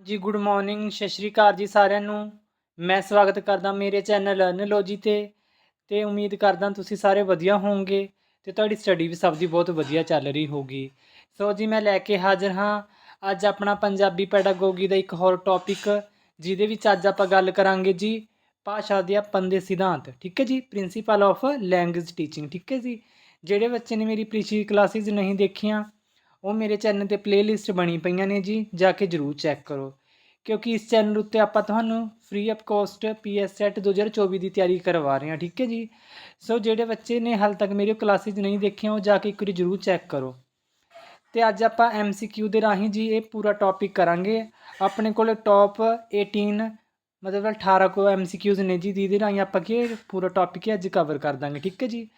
ਜੀ, good morning, ਸਤਿ ਸ਼੍ਰੀ ਅਕਾਲ ਜੀ ਸਾਰਿਆਂ ਨੂੰ। ਮੈਂ ਸਵਾਗਤ ਕਰਦਾ ਮੇਰੇ ਚੈਨਲ ਲਰਨਲੋਜੀ ਤੇ ਤੇ ਉਮੀਦ ਕਰਦਾ ਤੁਸੀਂ ਸਾਰੇ ਵਧੀਆ ਹੋਵੋਗੇ ਤੇ ਤੁਹਾਡੀ ਸਟੱਡੀ ਵੀ ਸਭ ਦੀ ਬਹੁਤ ਵਧੀਆ ਚੱਲ ਰਹੀ ਹੋਗੀ ਸੋ ਜੀ, ਮੈਂ ਲੈ ਕੇ ਹਾਜ਼ਰ ਹਾਂ। ਅੱਜ ਆਪਣਾ ਪੰਜਾਬੀ ਪੈਡਾਗੋਗੀ ਦਾ ਇੱਕ ਹੋਰ ਟੌਪਿਕ ਜਿਹਦੇ ਵਿੱਚ ਅੱਜ ਆਪਾਂ ਗੱਲ ਕਰਾਂਗੇ ਜੀ, ਭਾਸ਼ਾ ਦੇ ਪੰਦੇ ਸਿਧਾਂਤ। ਠੀਕ ਹੈ ਜੀ? ਪ੍ਰਿੰਸੀਪਲ ਆਫ ਲੈਂਗੁਏਜ ਟੀਚਿੰਗ ਠੀਕ ਹੈ ਜੀ? ਜਿਹੜੇ ਬੱਚੇ ਨੇ ਮੇਰੀ ਪਿਛਲੀ ਕਲਾਸਿਸ ਨਹੀਂ ਦੇਖੀਆਂ ਉਹ ਮੇਰੇ ਚੈਨਲ ਤੇ ਪਲੇਲਿਸਟ ਬਣੀ ਪਈਆਂ ਨੇ ਜੀ, ਜਾ ਕੇ ਜਰੂਰ ਚੈੱਕ ਕਰੋ। ਕਿਉਂਕਿ ਇਸ ਚੈਨਲ ਉੱਤੇ ਆਪਾਂ ਤੁਹਾਨੂੰ free of cost PS SET 2024 ਦੀ ਤਿਆਰੀ ਕਰਵਾ ਰਹੇ ਹਾਂ, ਠੀਕ ਹੈ ਜੀ? ਸੋ ਜਿਹੜੇ ਬੱਚੇ ਨੇ ਹਾਲ ਤੱਕ ਮੇਰੀ ਕਲਾਸਿਸ ਨਹੀਂ ਦੇਖੀਆਂ ਉਹ ਜਾ ਕੇ ਇੱਕ ਵਾਰੀ ਜਰੂਰ ਚੈੱਕ ਕਰੋ। ਤੇ ਅੱਜ ਆਪਾਂ ਐਮਸੀਕਿਊ ਦੇ ਰਾਹੀਂ ਜੀ ਇਹ ਪੂਰਾ ਟੌਪਿਕ ਕਰਾਂਗੇ। ਆਪਣੇ ਕੋਲ ਟੌਪ 18 ਮਤਲਬ 18 ਕੋ ਐਮਸੀਕਿਊਜ਼ ਨੇ ਜੀ, ਜਿਹਦੇ ਰਾਹੀਂ ਆਪਾਂ ਕੀ ਪੂਰਾ ਟੌਪਿਕ ਅੱਜ ਕਵਰ ਕਰ ਦਾਂਗੇ, ਠੀਕ ਹੈ ਜੀ?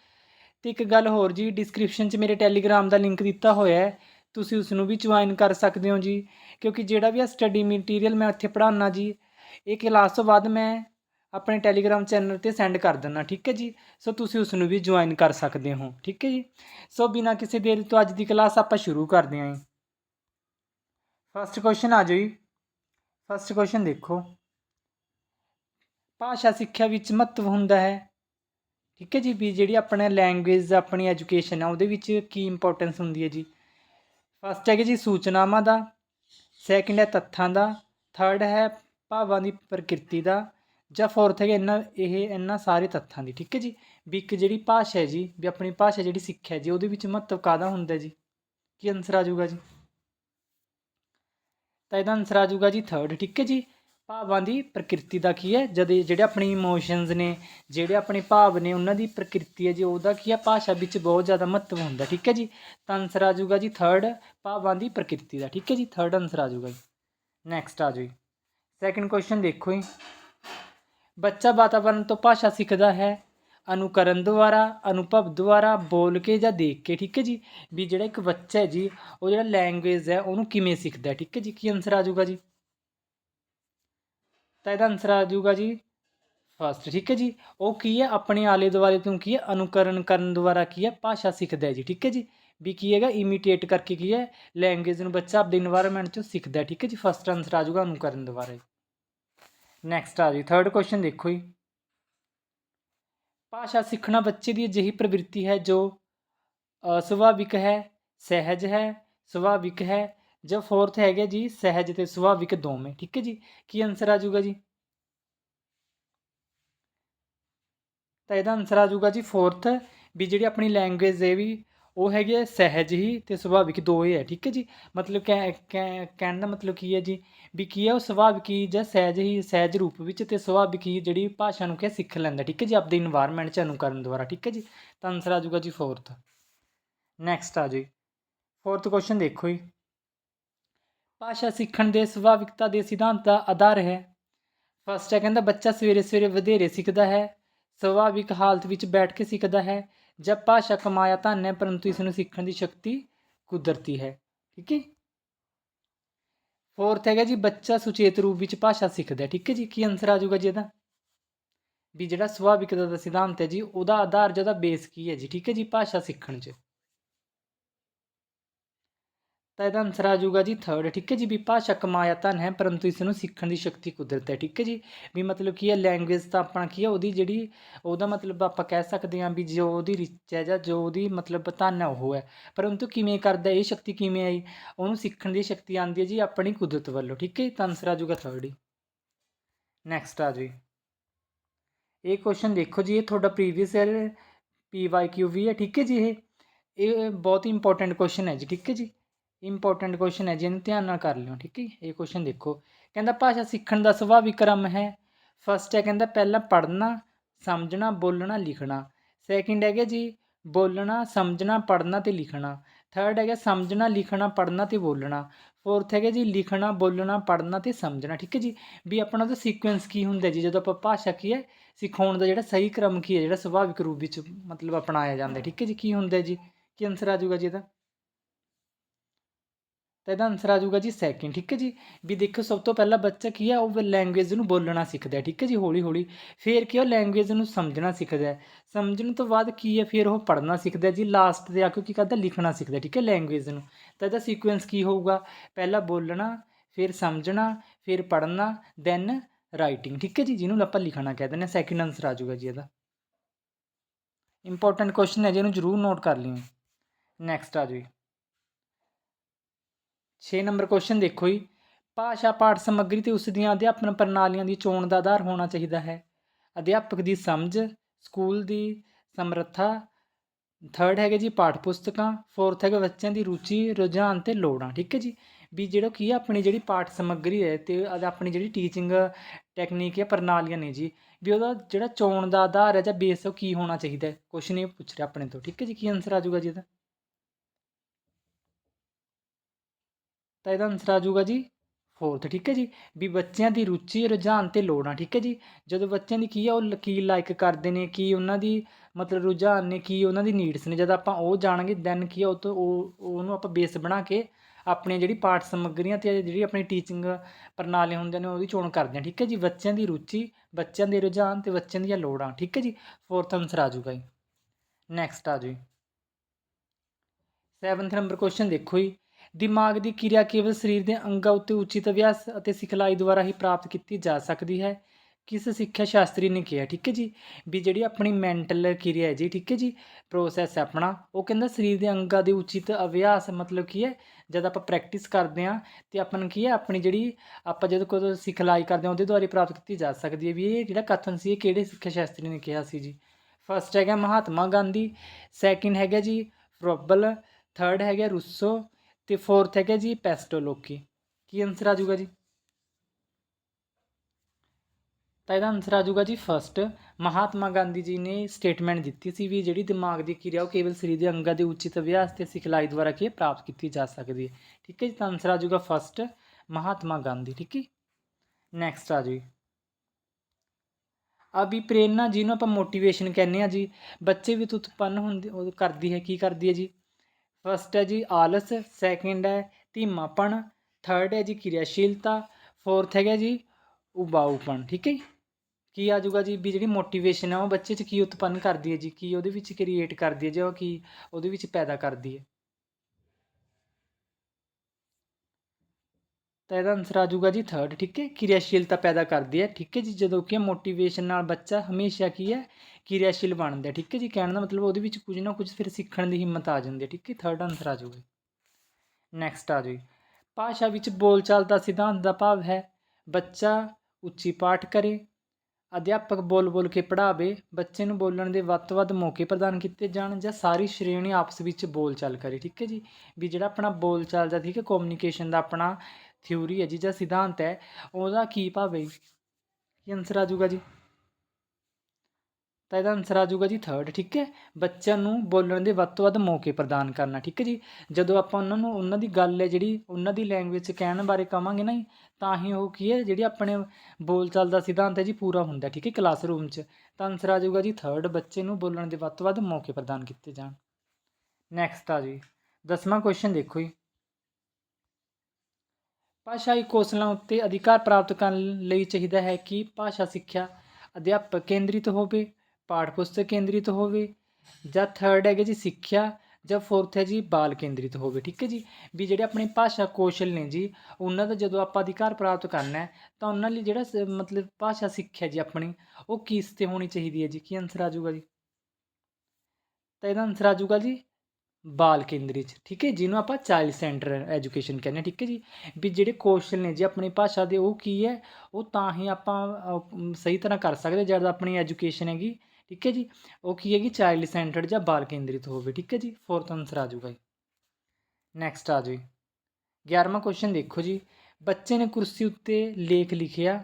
ਤੇ ਇੱਕ ਗੱਲ ਹੋਰ ਜੀ ਡਿਸਕ੍ਰਿਪਸ਼ਨ 'ਚ ਮੇਰੇ ਟੈਲੀਗ੍ਰਾਮ ਦਾ ਲਿੰਕ ਦਿੱਤਾ ਹੋਇਆ ਹੈ। ਤੁਸੀਂ ਉਸ ਨੂੰ ਵੀ ਜੁਆਇਨ ਕਰ ਸਕਦੇ ਹੋ ਜੀ। ਕਿਉਂਕਿ ਜਿਹੜਾ ਵੀ ਆ ਸਟੱਡੀ ਮਟੀਰੀਅਲ ਮੈਂ ਉੱਥੇ ਪੜ੍ਹਾਉਣਾ ਜੀ, ਇਹ ਕਲਾਸ ਤੋਂ ਬਾਅਦ ਮੈਂ ਆਪਣੇ ਟੈਲੀਗ੍ਰਾਮ ਚੈਨਲ ਤੇ ਸੈਂਡ ਕਰ ਦਿੰਦਾ ਠੀਕ ਹੈ ਜੀ? ਸੋ ਤੁਸੀਂ ਉਸ ਨੂੰ ਵੀ ਜੁਆਇਨ ਕਰ ਸਕਦੇ ਹੋ, ਠੀਕ ਹੈ ਜੀ? ਸੋ ਬਿਨਾਂ ਕਿਸੇ ਦੇਰ ਤੋਂ ਅੱਜ ਦੀ ਕਲਾਸ ਆਪਾਂ ਸ਼ੁਰੂ ਕਰਦੇ ਹਾਂ ਜੀ। ਫਸਟ ਕੁਐਸਚਨ ਆ ਜਾਓ ਜੀ। ਫਸਟ ਕੁਐਸਚਨ ਦੇਖੋ। ਭਾਸ਼ਾ ਸਿੱਖਿਆ ਵਿੱਚ ਮਹੱਤਵ ਹੁੰਦਾ ਹੈ। ਠੀਕ ਹੈ ਜੀ? ਵੀ ਜਿਹੜੀ ਆਪਣਾ ਲੈਂਗੁਏਜ ਆਪਣੀ ਐਜੂਕੇਸ਼ਨ ਆ, ਉਹਦੇ ਵਿੱਚ ਕੀ ਇੰਪੋਰਟੈਂਸ ਹੁੰਦੀ ਹੈ ਜੀ? ਫਸਟ ਹੈਗਾ ਜੀ ਸੂਚਨਾਵਾਂ ਦਾ ਸੈਕਿੰਡ ਹੈ ਤੱਥਾਂ ਦਾ ਥਰਡ ਹੈ ਭਾਵਾਂ ਦੀ ਪ੍ਰਕਿਰਤੀ ਦਾ, ਜਾਂ ਫੋਰਥ ਹੈਗਾ ਇਹਨਾਂ, ਇਹ ਇਹਨਾਂ ਸਾਰੇ ਤੱਥਾਂ ਦੀ, ਠੀਕ ਹੈ ਜੀ? ਵੀ ਇੱਕ ਜਿਹੜੀ ਭਾਸ਼ਾ ਹੈ ਜੀ, ਵੀ ਆਪਣੀ ਭਾਸ਼ਾ ਜਿਹੜੀ ਸਿੱਖਿਆ ਜੀ, ਉਹਦੇ ਵਿੱਚ ਮਹੱਤਵ ਕਾਹਦਾ ਹੁੰਦਾ ਜੀ? ਕੀ ਆਨਸਰ ਆ ਜਾਊਗਾ ਜੀ? ਤਾਂ ਇਹਦਾ ਆਨਸਰ ਆ ਜਾਊਗਾ ਜੀ ਥਰਡ ਠੀਕ ਹੈ ਜੀ? ਭਾਵਾਂ ਦੀ ਪ੍ਰਕਿਰਤੀ ਦਾ ਕੀ ਹੈ? ਜਦ ਜਿਹੜੇ ਆਪਣੀ ਇਮੋਸ਼ਨਸ ਨੇ, ਜਿਹੜੇ ਆਪਣੇ ਭਾਵ ਨੇ, ਉਹਨਾਂ ਦੀ ਪ੍ਰਕਿਰਤੀ ਹੈ ਜੀ, ਉਹਦਾ ਕੀ ਹੈ? ਭਾਸ਼ਾ ਵਿੱਚ ਬਹੁਤ ਜ਼ਿਆਦਾ ਮਹੱਤਵ ਹੁੰਦਾ, ਠੀਕ ਹੈ ਜੀ? ਤਾਂ ਆਨਸਰ ਆ ਜਾਊਗਾ ਜੀ ਥਰਡ ਭਾਵਾਂ ਦੀ ਪ੍ਰਕਿਰਤੀ ਦਾ, ਠੀਕ ਹੈ ਜੀ? ਥਰਡ ਆਨਸਰ ਆ ਜਾਊਗਾ ਜੀ। ਨੈਕਸਟ ਆ ਜਾਓ ਜੀ। ਸੈਕੰਡ ਕੁਐਸਚਨ ਦੇਖੋ ਜੀ। ਬੱਚਾ ਵਾਤਾਵਰਣ ਤੋਂ ਭਾਸ਼ਾ ਸਿੱਖਦਾ ਹੈ, ਅਨੁਕਰਨ ਦੁਆਰਾ, ਅਨੁਭਵ ਦੁਆਰਾ, ਬੋਲ ਕੇ ਜਾਂ ਦੇਖ ਕੇ, ਠੀਕ ਹੈ ਜੀ? ਵੀ ਜਿਹੜਾ ਇੱਕ ਬੱਚਾ ਹੈ ਜੀ, ਉਹ ਜਿਹੜਾ ਲੈਂਗੁਏਜ ਹੈ, ਉਹਨੂੰ ਕਿਵੇਂ ਸਿੱਖਦਾ ਠੀਕ ਹੈ ਜੀ? ਕੀ ਆਨਸਰ ਆ ਜਾਊਗਾ ਜੀ? ਤਾਂ ਇਹਦਾ ਆਨਸਰ ਆ ਜੂਗਾ ਜੀ ਫਸਟ ਠੀਕ ਹੈ ਜੀ? ਉਹ ਕੀ ਹੈ? ਆਪਣੇ ਆਲੇ ਦੁਆਲੇ ਤੋਂ ਕੀ ਹੈ? ਅਨੁਕਰਨ ਕਰਨ ਦੁਆਰਾ ਕੀ ਹੈ? ਭਾਸ਼ਾ ਸਿੱਖਦਾ ਹੈ ਜੀ, ਠੀਕ ਹੈ ਜੀ? ਵੀ ਕੀ ਹੈਗਾ? ਇਮੀਟੇਟ ਕਰਕੇ ਕੀ ਹੈ? ਲੈਂਗੁਏਜ ਨੂੰ ਬੱਚਾ ਆਪਦੇ এনवायरमेंट ਚੋਂ ਸਿੱਖਦਾ ਹੈ, ਠੀਕ ਹੈ ਜੀ? ਫਸਟ ਆਨਸਰ ਆ ਜੂਗਾ ਅਨੁਕਰਨ ਦੁਆਰਾ ਨੈਕਸਟ ਆ ਜੀ ਥਰਡ ਕੁਐਸਚਨ ਦੇਖੋ ਜੀ। ਭਾਸ਼ਾ ਸਿੱਖਣਾ ਬੱਚੇ ਦੀ ਅਜਿਹੀ ਪ੍ਰਵਿਰਤੀ ਹੈ ਜੋ ਸੁਭਾਵਿਕ ਹੈ, ਸਹਿਜ ਹੈ, ਸੁਭਾਵਿਕ ਹੈ ਜਾਂ ਫੋਰਥ ਹੈਗਾ ਜੀ, ਸਹਿਜ ਤੇ ਸੁਭਾਵਿਕ ਦੋਵੇਂ, ਠੀਕ ਹੈ ਜੀ? ਕੀ ਆਨਸਰ ਆ ਜਾਊਗਾ ਜੀ? ਤਾਂ ਇਹਦਾ ਆਨਸਰ ਆ ਜਾਊਗਾ ਜੀ ਫੋਰਥ ਵੀ ਜਿਹੜੀ ਆਪਣੀ ਲੈਂਗੁਏਜ ਹੈ ਵੀ ਉਹ ਹੈਗੀ ਹੈ ਸਹਿਜ ਹੀ ਤੇ ਸੁਭਾਵਿਕ ਦੋ ਹੈ, ਠੀਕ ਹੈ ਜੀ? ਮਤਲਬ ਕਹਿਣ ਦਾ ਮਤਲਬ ਕੀ ਹੈ ਜੀ? ਵੀ ਕੀ ਹੈ ਉਹ ਸੁਭਾਵਿਕ ਹੀ ਜਾਂ ਸਹਿਜ ਹੀ, ਸਹਿਜ ਰੂਪ ਵਿੱਚ ਤੇ ਸੁਭਾਵਿਕ ਹੀ ਜਿਹੜੀ ਭਾਸ਼ਾ ਨੂੰ ਕਿ ਸਿੱਖ ਲੈਂਦਾ, ਠੀਕ ਹੈ ਜੀ? ਆਪਦੇ ਇਨਵਾਇਰਨਮੈਂਟ ਚ ਅਨੁਕਰਨ ਦੁਆਰਾ, ਠੀਕ ਹੈ ਜੀ? ਤਾਂ ਆਨਸਰ ਆ ਜਾਊਗਾ ਜੀ ਫੋਰਥ ਨੈਕਸਟ ਆ ਜੀ। ਫੋਰਥ ਕੁਐਸਚਨ ਦੇਖੋ ਜੀ। ਭਾਸ਼ਾ ਸਿੱਖਣ ਦੇ ਸੁਭਾਵਿਕਤਾ ਦੇ ਸਿਧਾਂਤ ਦਾ ਆਧਾਰ ਹੈ। ਫਸਟ ਹੈ, ਕਹਿੰਦਾ ਬੱਚਾ ਸਵੇਰੇ ਸਵੇਰੇ ਵਧੇਰੇ ਸਿੱਖਦਾ ਹੈ, ਸੁਭਾਵਿਕ ਹਾਲਤ ਵਿੱਚ ਬੈਠ ਕੇ ਸਿੱਖਦਾ ਹੈ, ਜਦ ਭਾਸ਼ਾ ਕਮਾਇਆ ਧਨ ਹੈ ਪਰੰਤੂ ਇਸ ਨੂੰ ਸਿੱਖਣ ਦੀ ਸ਼ਕਤੀ ਕੁਦਰਤੀ ਹੈ। ਠੀਕ ਹੈ? ਫੋਰਥ ਹੈਗਾ ਜੀ, ਬੱਚਾ ਸੁਚੇਤ ਰੂਪ ਵਿੱਚ ਭਾਸ਼ਾ ਸਿੱਖਦਾ ਠੀਕ ਹੈ ਜੀ, ਕੀ ਆਨਸਰ ਆ ਜਾਊਗਾ ਜੀ ਇਹਦਾ? ਵੀ ਜਿਹੜਾ ਸੁਭਾਵਿਕਤਾ ਦਾ ਸਿਧਾਂਤ ਹੈ ਜੀ, ਉਹਦਾ ਆਧਾਰ ਜਿਹਦਾ ਬੇਸ ਕੀ ਹੈ ਜੀ? ਠੀਕ ਹੈ ਜੀ, ਭਾਸ਼ਾ ਸਿੱਖਣ 'ਚ। ਤਾਂ ਇਹਦਾ ਆਨਸਰ ਆ ਜਾਊਗਾ ਜੀ ਥਰਡ ਠੀਕ ਹੈ ਜੀ? ਵੀ ਭਾਸ਼ਾ ਕਮਾਇਆ ਧਨ ਹੈ, ਪਰੰਤੂ ਇਸ ਨੂੰ ਸਿੱਖਣ ਦੀ ਸ਼ਕਤੀ ਕੁਦਰਤ ਹੈ, ਠੀਕ ਹੈ ਜੀ? ਵੀ ਮਤਲਬ ਕੀ ਹੈ ਲੈਂਗੁਏਜ ਤਾਂ ਆਪਣਾ ਕੀ ਹੈ, ਉਹਦੀ ਜਿਹੜੀ, ਉਹਦਾ ਮਤਲਬ ਆਪਾਂ ਕਹਿ ਸਕਦੇ ਹਾਂ ਵੀ ਜੋ ਉਹਦੀ ਰਿਚ ਹੈ ਜਾਂ ਜੋ ਉਹਦੀ ਮਤਲਬ ਧਨ ਹੈ, ਉਹ ਹੈ। ਪਰੰਤੂ ਕਿਵੇਂ ਕਰਦਾ ਇਹ ਸ਼ਕਤੀ ਕਿਵੇਂ ਆਈ? ਉਹਨੂੰ ਸਿੱਖਣ ਦੀ ਸ਼ਕਤੀ ਆਉਂਦੀ ਹੈ ਜੀ ਆਪਣੀ ਕੁਦਰਤ ਵੱਲੋਂ, ਠੀਕ ਹੈ ਜੀ? ਤਾਂ ਆਨਸਰ ਆ ਜਾਊਗਾ ਥਰਡ ਹੀ। ਨੈਕਸਟ ਆ ਜੀ ਇਹ ਕੁਐਸਚਨ ਦੇਖੋ ਜੀ, ਇਹ ਤੁਹਾਡਾ previous year P Y V ਹੈ, ਠੀਕ ਹੈ ਜੀ ਇਹ? ਇਹ ਬਹੁਤ ਹੀ ਇੰਪੋਰਟੈਂਟ ਕੁਐਸਚਨ ਹੈ ਜੀ, ਠੀਕ ਹੈ ਜੀ? ਇੰਪੋਰਟੈਂਟ ਕੁਐਸਚਨ ਹੈ ਜੀ ਇਹਨੂੰ ਧਿਆਨ ਨਾਲ ਕਰ ਲਿਓ, ਠੀਕ ਹੈ ਜੀ? ਇਹ ਕੁਐਸਚਨ ਦੇਖੋ। ਕਹਿੰਦਾ, ਭਾਸ਼ਾ ਸਿੱਖਣ ਦਾ ਸੁਭਾਵਿਕ ਕ੍ਰਮ ਹੈ। ਫਸਟ ਹੈ, ਕਹਿੰਦਾ, ਪਹਿਲਾਂ ਪੜ੍ਹਨਾ, ਸਮਝਣਾ, ਬੋਲਣਾ, ਲਿਖਣਾ। ਸੈਕਿੰਡ ਹੈਗਾ ਜੀ, ਬੋਲਣਾ, ਸਮਝਣਾ, ਪੜ੍ਹਨਾ ਤੇ ਲਿਖਣਾ। ਥਰਡ ਹੈਗਾ, ਸਮਝਣਾ, ਲਿਖਣਾ, ਪੜ੍ਹਨਾ ਤੇ ਬੋਲਣਾ। ਫੋਰਥ ਹੈਗਾ ਜੀ, ਲਿਖਣਾ, ਬੋਲਣਾ, ਪੜ੍ਹਨਾ ਤੇ ਸਮਝਣਾ, ਠੀਕ ਹੈ ਜੀ? ਵੀ ਆਪਣਾ ਉਹਦਾ ਸੀਕੁਐਂਸ ਕੀ ਹੁੰਦਾ ਜੀ? ਜਦੋਂ ਆਪਾਂ ਭਾਸ਼ਾ ਕੀ ਹੈ, ਸਿਖਾਉਣ ਦਾ ਜਿਹੜਾ ਸਹੀ ਕ੍ਰਮ ਕੀ ਹੈ, ਜਿਹੜਾ ਸੁਭਾਵਿਕ ਰੂਪ ਵਿੱਚ ਮਤਲਬ ਅਪਣਾਇਆ ਜਾਂਦਾ, ਠੀਕ ਹੈ ਜੀ? ਕੀ ਹੁੰਦਾ ਜੀ? ਕੀ ਆਨਸਰ ਆ ਜਾਊਗਾ ਜੀ ਇਹਦਾ? ਤਾਂ ਇਹਦਾ ਆਨਸਰ ਆ ਜਾਊਗਾ ਜੀ ਸੈਕਿੰਡ ਠੀਕ ਹੈ ਜੀ? ਵੀ ਦੇਖੋ ਸਭ ਤੋਂ ਪਹਿਲਾਂ ਬੱਚਾ ਕੀ ਹੈ ਉਹ ਲੈਂਗੁਏਜ ਨੂੰ ਬੋਲਣਾ ਸਿੱਖਦਾ ਹੈ, ਠੀਕ ਹੈ ਜੀ? ਹੌਲੀ ਹੌਲੀ ਫਿਰ ਕੀ ਉਹ ਲੈਂਗੁਏਜ ਨੂੰ ਸਮਝਣਾ ਸਿੱਖਦਾ ਹੈ। ਸਮਝਣ ਤੋਂ ਬਾਅਦ ਕੀ ਹੈ ਫਿਰ ਉਹ ਪੜ੍ਹਨਾ ਸਿੱਖਦਾ ਜੀ। ਲਾਸਟ ਤੇ ਆ ਕੇ ਕੀ ਕਰਦਾ, ਲਿਖਣਾ ਸਿੱਖਦਾ ਠੀਕ ਹੈ? ਲੈਂਗੁਏਜ ਨੂੰ। ਤਾਂ ਇਹਦਾ ਸੀਕੁਐਂਸ ਕੀ ਹੋਊਗਾ? ਪਹਿਲਾਂ ਬੋਲਣਾ, ਫਿਰ ਸਮਝਣਾ, ਫਿਰ ਪੜ੍ਹਨਾ ਦੈਨ ਰਾਈਟਿੰਗ ਠੀਕ ਹੈ ਜੀ? ਜਿਹਨੂੰ ਆਪਾਂ ਲਿਖਣਾ ਕਹਿ ਦਿੰਦੇ ਹਾਂ ਸੈਕਿੰਡ ਆਨਸਰ ਆ ਜਾਊਗਾ ਜੀ ਇਹਦਾ। ਇੰਪੋਰਟੈਂਟ ਕੁਐਸਚਨ ਹੈ ਜੀ, ਇਹਨੂੰ ਜ਼ਰੂਰ ਨੋਟ ਕਰ ਲਿਓ। ਨੈਕਸਟ ਆ ਜੀ। 6 ਨੰਬਰ ਕੁਐਸਚਨ ਦੇਖੋ ਜੀ। ਭਾਸ਼ਾ, ਪਾਠ ਸਮੱਗਰੀ ਤੇ ਉਸ ਦੀਆਂ ਅਧਿਆਪਨ ਪ੍ਰਣਾਲੀਆਂ ਦੀ ਚੋਣ ਦਾ ਆਧਾਰ ਹੋਣਾ ਚਾਹੀਦਾ ਹੈ। ਅਧਿਆਪਕ ਦੀ ਸਮਝ, ਸਕੂਲ ਦੀ ਸਮਰੱਥਾ ਥਰਡ ਹੈਗਾ ਜੀ ਪਾਠ ਪੁਸਤਕਾਂ ਫੋਰਥ ਹੈਗਾ ਬੱਚਿਆਂ ਦੀ ਰੁਚੀ, ਰੁਝਾਨ ਤੇ ਲੋੜਾਂ, ਠੀਕ ਹੈ ਜੀ। ਵੀ ਜਿਹੜਾ ਕੀ ਹੈ ਆਪਣੀ ਜਿਹੜੀ ਪਾਠ ਸਮੱਗਰੀ ਹੈ ਤੇ ਆਪਣੀ ਜਿਹੜੀ ਟੀਚਿੰਗ ਟੈਕਨੀਕ ਹੈ ਪ੍ਰਣਾਲੀਆਂ ਨੇ ਜੀ, ਵੀ ਉਹਦਾ ਜਿਹੜਾ ਚੋਣ ਦਾ ਆਧਾਰ ਹੈ ਜਾਂ ਬੇਸ ਉਹ ਕੀ ਹੋਣਾ ਚਾਹੀਦਾ ਹੈ? ਕੁਐਸਚਨ ਇਹ ਪੁੱਛ ਰਿਹਾ ਆਪਣੇ ਤੋਂ, ਠੀਕ ਹੈ ਜੀ। ਕੀ ਆਨਸਰ ਆ ਜਾਊਗਾ ਜੀ ਇਹਦਾ? ਤਾਂ ਇਹਦਾ ਆਨਸਰ ਆ ਜਾਊਗਾ ਜੀ ਫੋਰਥ ਠੀਕ ਹੈ ਜੀ? ਵੀ ਬੱਚਿਆਂ ਦੀ ਰੁਚੀ ਰੁਝਾਨ ਤੇ ਲੋੜਾਂ, ਠੀਕ ਹੈ ਜੀ? ਜਦੋਂ ਬੱਚਿਆਂ ਦੀ ਕੀ ਆ, ਉਹ ਕੀ ਲਾਈਕ ਕਰਦੇ ਨੇ, ਕੀ ਉਹਨਾਂ ਦੀ ਮਤਲਬ ਰੁਝਾਨ ਨੇ, ਕੀ ਉਹਨਾਂ ਦੀ ਨੀਡਸ ਨੇ, ਜਦ ਆਪਾਂ ਉਹ ਜਾਣਾਂਗੇ ਦੈਨ ਕੀ ਆ, ਉਹ ਤੋਂ ਉਹ, ਉਹਨੂੰ ਆਪਾਂ ਬੇਸ ਬਣਾ ਕੇ ਆਪਣੇ ਜਿਹੜੀ ਪਾਠ ਸਮੱਗਰੀਆਂ ਤੇ ਜਿਹੜੀ ਆਪਣੀ ਟੀਚਿੰਗ ਪ੍ਰਣਾਲੀ ਹੁੰਦੇ ਨੇ, ਉਹਦੀ ਚੋਣ ਕਰਦੇ ਹਾਂ, ਠੀਕ ਹੈ ਜੀ? ਬੱਚਿਆਂ ਦੀ ਰੁਚੀ, ਬੱਚਿਆਂ ਦੇ ਰੁਝਾਨ ਤੇ ਬੱਚਿਆਂ ਦੀਆਂ ਲੋੜਾਂ, ਠੀਕ ਹੈ ਜੀ? ਫੋਰਥ ਆਨਸਰ ਆ ਜਾਊਗਾ ਜੀ। ਨੈਕਸਟ ਆ ਜੀ। 7th ਨੰਬਰ ਕੁਐਸਚਨ ਦੇਖੋ ਜੀ। ਦਿਮਾਗ ਦੀ ਕਿਰਿਆ ਕੇਵਲ ਸਰੀਰ ਦੇ ਅੰਗਾਂ ਉੱਤੇ ਉਚਿਤ ਅਭਿਆਸ ਅਤੇ ਸਿਖਲਾਈ ਦੁਆਰਾ ਹੀ ਪ੍ਰਾਪਤ ਕੀਤੀ ਜਾ ਸਕਦੀ ਹੈ। ਕਿਸ ਸਿੱਖਿਆ ਸ਼ਾਸਤਰੀ ਨੇ ਕਿਹਾ, ਠੀਕ ਹੈ ਜੀ? ਵੀ ਜਿਹੜੀ ਆਪਣੀ ਮੈਂਟਲ ਕਿਰਿਆ ਹੈ ਜੀ, ਠੀਕ ਹੈ ਜੀ? ਪ੍ਰੋਸੈਸ ਹੈ ਆਪਣਾ। ਉਹ ਕਹਿੰਦਾ ਸਰੀਰ ਦੇ ਅੰਗਾਂ ਦੇ ਉਚਿਤ ਅਭਿਆਸ ਮਤਲਬ ਕੀ ਹੈ? ਜਦ ਆਪਾਂ ਪ੍ਰੈਕਟਿਸ ਕਰਦੇ ਹਾਂ, ਤੇ ਆਪਾਂ ਨੂੰ ਕੀ ਹੈ? ਆਪਣੀ ਜਿਹੜੀ ਆਪਾਂ ਜਦੋਂ ਕੋਈ ਸਿਖਲਾਈ ਕਰਦੇ ਹਾਂ, ਉਹਦੇ ਦੁਆਰਾ ਹੀ ਪ੍ਰਾਪਤ ਕੀਤੀ ਜਾ ਸਕਦੀ ਹੈ। ਵੀ ਇਹ ਜਿਹੜਾ ਕਥਨ ਸੀ, ਇਹ ਕਿਹੜੇ ਸਿੱਖਿਆ ਸ਼ਾਸਤਰੀ ਨੇ ਕਿਹਾ ਸੀ ਜੀ? ਫਸਟ ਹੈਗਾ ਮਹਾਤਮਾ ਗਾਂਧੀ ਸੈਕਿੰਡ ਹੈਗਾ ਜੀ ਫਰੋਬਲ ਥਰਡ ਹੈਗਾ ਰੁੱਸੋ ਤੇ ਫੋਰਥ ਹੈਗਾ ਜੀ ਪੈਸਟੋਲੋਕੀ ਕੀ ਆਨਸਰ ਆ ਜਾਊਗਾ ਜੀ? ਤਾਂ ਇਹਦਾ ਆਨਸਰ ਆ ਜਾਊਗਾ ਜੀ ਫਸਟ ਮਹਾਤਮਾ ਗਾਂਧੀ ਜੀ ਨੇ ਸਟੇਟਮੈਂਟ ਦਿੱਤੀ ਸੀ ਵੀ ਜਿਹੜੀ ਦਿਮਾਗ ਦੀ ਕਿਰਿਆ ਉਹ ਕੇਵਲ ਸਰੀਰ ਦੇ ਅੰਗਾਂ ਦੇ ਉਚਿਤ ਅਭਿਆਸ ਤੇ ਸਿਖਲਾਈ ਦੁਆਰਾ ਕੀ ਪ੍ਰਾਪਤ ਕੀਤੀ ਜਾ ਸਕਦੀ ਹੈ। ਠੀਕ ਹੈ ਜੀ, ਤਾਂ ਆਨਸਰ ਆ ਜਾਊਗਾ ਫਸਟ ਮਹਾਤਮਾ ਗਾਂਧੀ। ਠੀਕ ਹੈ ਨੈਕਸਟ ਆ ਜੀ ਅਭੀ ਪ੍ਰੇਰਨਾ ਜਿਹਨੂੰ ਆਪਾਂ ਮੋਟੀਵੇਸ਼ਨ ਕਹਿੰਦੇ ਆ ਜੀ। ਬੱਚੇ ਵਿੱਚ ਉਤਪੰਨ ਹੁੰਦੀ, ਉਹ ਕਰਦੀ ਹੈ, ਕੀ ਕਰਦੀ ਹੈ ਜੀ? ਫਸਟ ਹੈ ਜੀ ਆਲਸ ਸੈਕਿੰਡ ਹੈ ਧੀਮਾਪਣ ਥਰਡ ਹੈ ਜੀ ਕਿਰਿਆਸ਼ੀਲਤਾ ਫੋਰਥ ਹੈਗਾ ਜੀ ਉਬਾਊਪਣ, ਠੀਕ ਹੈ ਜੀ? ਕੀ ਆ ਜਾਊਗਾ ਜੀ, ਵੀ ਜਿਹੜੀ ਮੋਟੀਵੇਸ਼ਨ ਹੈ ਉਹ ਬੱਚੇ 'ਚ ਕੀ ਉਤਪੰਨ ਕਰਦੀ ਹੈ ਜੀ ਕੀ ਉਹਦੇ ਵਿੱਚ ਕ੍ਰੀਏਟ ਕਰਦੀ ਹੈ ਜਾਂ ਉਹ ਕੀ ਉਹਦੇ ਵਿੱਚ ਪੈਦਾ ਕਰਦੀ ਹੈ ਤਾਂ ਇਹਦਾ ਆਨਸਰ ਆ ਜਾਊਗਾ ਜੀ ਥਰਡ ਠੀਕ ਹੈ? ਕਿਰਿਆਸ਼ੀਲਤਾ ਪੈਦਾ ਕਰਦੀ ਹੈ, ਠੀਕ ਹੈ ਜੀ? ਜਦੋਂ ਕਿ ਮੋਟੀਵੇਸ਼ਨ ਨਾਲ ਬੱਚਾ ਹਮੇਸ਼ਾ ਕੀ ਹੈ? ਕਿਰਿਆਸ਼ੀਲ ਬਣਦਾ ਠੀਕ ਹੈ ਜੀ? ਕਹਿਣ ਦਾ ਮਤਲਬ ਉਹਦੇ ਵਿੱਚ ਕੁਝ ਨਾ ਕੁਝ ਫਿਰ ਸਿੱਖਣ ਦੀ ਹਿੰਮਤ ਆ ਜਾਂਦੀ ਹੈ, ਠੀਕ ਹੈ? ਥਰਡ ਆਨਸਰ ਆ ਜਾਊਗਾ ਨੈਕਸਟ ਆ ਜੀ। ਭਾਸ਼ਾ ਵਿੱਚ ਬੋਲਚਾਲ ਦਾ ਸਿਧਾਂਤ ਦਾ ਭਾਵ ਹੈ, ਬੱਚਾ ਉੱਚੀ ਪਾਠ ਕਰੇ, ਅਧਿਆਪਕ ਬੋਲ ਬੋਲ ਕੇ ਪੜ੍ਹਾਵੇ, ਬੱਚੇ ਨੂੰ ਬੋਲਣ ਦੇ ਵੱਧ ਤੋਂ ਵੱਧ ਮੌਕੇ ਪ੍ਰਦਾਨ ਕੀਤੇ ਜਾਣ ਜਾਂ ਸਾਰੀ ਸ਼੍ਰੇਣੀ ਆਪਸ ਵਿੱਚ ਬੋਲਚਾਲ ਕਰੇ, ਠੀਕ ਹੈ ਜੀ? ਵੀ ਜਿਹੜਾ ਆਪਣਾ ਬੋਲਚਾਲ ਦਾ, ਠੀਕ ਹੈ? ਕਮਿਊਨੀਕੇਸ਼ਨ ਦਾ ਆਪਣਾ ਥਿਊਰੀ ਹੈ ਜੀ ਜਾਂ ਸਿਧਾਂਤ ਹੈ ਉਹਦਾ ਕੀ ਭਾਵ ਹੈ ਜੀ? ਕੀ ਆਨਸਰ ਆ ਜਾਊਗਾ ਜੀ? ਤਾਂ ਇਹਦਾ ਆਨਸਰ ਆ ਜਾਊਗਾ ਜੀ ਥਰਡ ਠੀਕ ਹੈ? ਬੱਚਿਆਂ ਨੂੰ ਬੋਲਣ ਦੇ ਵੱਧ ਤੋਂ ਵੱਧ ਮੌਕੇ ਪ੍ਰਦਾਨ ਕਰਨਾ ਠੀਕ ਹੈ ਜੀ? ਜਦੋਂ ਆਪਾਂ ਉਹਨਾਂ ਨੂੰ ਉਹਨਾਂ ਦੀ ਗੱਲ ਹੈ ਜਿਹੜੀ ਉਹਨਾਂ ਦੀ ਲੈਂਗੁਏਜ 'ਚ ਕਹਿਣ ਬਾਰੇ ਕਵਾਂਗੇ ਨਾ ਜੀ, ਤਾਂ ਹੀ ਉਹ ਕੀ ਹੈ ਜਿਹੜੀ ਆਪਣੇ ਬੋਲਚਾਲ ਦਾ ਸਿਧਾਂਤ ਹੈ ਜੀ ਪੂਰਾ ਹੁੰਦਾ ਠੀਕ ਹੈ? ਕਲਾਸਰੂਮ 'ਚ। ਤਾਂ ਆਨਸਰ ਆ ਜਾਊਗਾ ਜੀ ਥਰਡ ਬੱਚੇ ਨੂੰ ਬੋਲਣ ਦੇ ਵੱਧ ਤੋਂ ਵੱਧ ਮੌਕੇ ਪ੍ਰਦਾਨ ਕੀਤੇ ਜਾਣ। ਨੈਕਸਟ ਆ ਜੀ। ਦਸਵਾਂ ਕੁਐਸਚਨ ਦੇਖੋ ਜੀ। ਭਾਸ਼ਾਈ ਕੌਸ਼ਲਾਂ ਉੱਤੇ ਅਧਿਕਾਰ ਪ੍ਰਾਪਤ ਕਰਨ ਲਈ ਚਾਹੀਦਾ ਹੈ ਕਿ ਭਾਸ਼ਾ ਸਿੱਖਿਆ ਅਧਿਆਪਕ ਕੇਂਦਰਿਤ ਹੋਵੇ ਪਾਠ ਪੁਸਤਕ ਕੇਂਦਰਿਤ ਹੋਵੇ ਜਾਂ ਥਰਡ ਹੈਗਾ ਜੀ ਸਿੱਖਿਆ ਜਾਂ ਫੋਰਥ ਹੈ ਜੀ ਬਾਲ ਕੇਂਦਰਿਤ ਹੋਵੇ, ਠੀਕ ਹੈ ਜੀ? ਵੀ ਜਿਹੜੇ ਆਪਣੇ ਭਾਸ਼ਾ ਕੌਸ਼ਲ ਨੇ ਜੀ, ਉਹਨਾਂ ਦਾ ਜਦੋਂ ਆਪਾਂ ਅਧਿਕਾਰ ਪ੍ਰਾਪਤ ਕਰਨਾ ਹੈ, ਤਾਂ ਉਹਨਾਂ ਲਈ ਜਿਹੜਾ ਸ- ਮਤਲਬ ਭਾਸ਼ਾ ਸਿੱਖਿਆ ਜੀ ਆਪਣੀ, ਉਹ ਕਿਸ ਤੇ ਹੋਣੀ ਚਾਹੀਦੀ ਹੈ ਜੀ? ਕੀ ਆਨਸਰ ਆ ਜਾਊਗਾ ਜੀ? ਤਾਂ ਇਹਦਾ ਆਨਸਰ ਆ ਜਾਊਗਾ ਜੀ ਬਾਲ ਕੇਂਦਰੀ ਚ, ਠੀਕ ਹੈ ਜਿਹਨੂੰ ਆਪਾਂ ਚਾਈਲਡ ਸੈਂਟਰ ਐਜੂਕੇਸ਼ਨ ਕਹਿੰਦੇ ਹਾਂ, ਠੀਕ ਹੈ ਜੀ? ਵੀ ਜਿਹੜੇ ਕੌਸ਼ਲ ਨੇ ਜੀ ਆਪਣੀ ਭਾਸ਼ਾ ਦੇ, ਉਹ ਕੀ ਹੈ? ਉਹ ਤਾਂ ਹੀ ਆਪਾਂ ਸਹੀ ਤਰ੍ਹਾਂ ਕਰ ਸਕਦੇ ਜਦ ਆਪਣੀ ਐਜੂਕੇਸ਼ਨ ਹੈਗੀ, ਠੀਕ ਹੈ ਜੀ? ਉਹ ਕੀ ਹੈਗੀ? ਚਾਈਲਡ ਸੈਂਟਰਡ ਜਾਂ ਬਾਲ ਕੇਂਦਰਿਤ ਹੋਵੇ, ਠੀਕ ਹੈ ਜੀ? ਫੋਰਥ ਆਨਸਰ ਆ ਜਾਊਗਾ ਜੀ। ਨੈਕਸਟ ਆ ਜੀ। 11ਵਾਂ ਕੁਐਸਚਨ ਦੇਖੋ ਜੀ। ਬੱਚੇ ਨੇ ਕੁਰਸੀ ਉੱਤੇ ਲੇਖ ਲਿਖਿਆ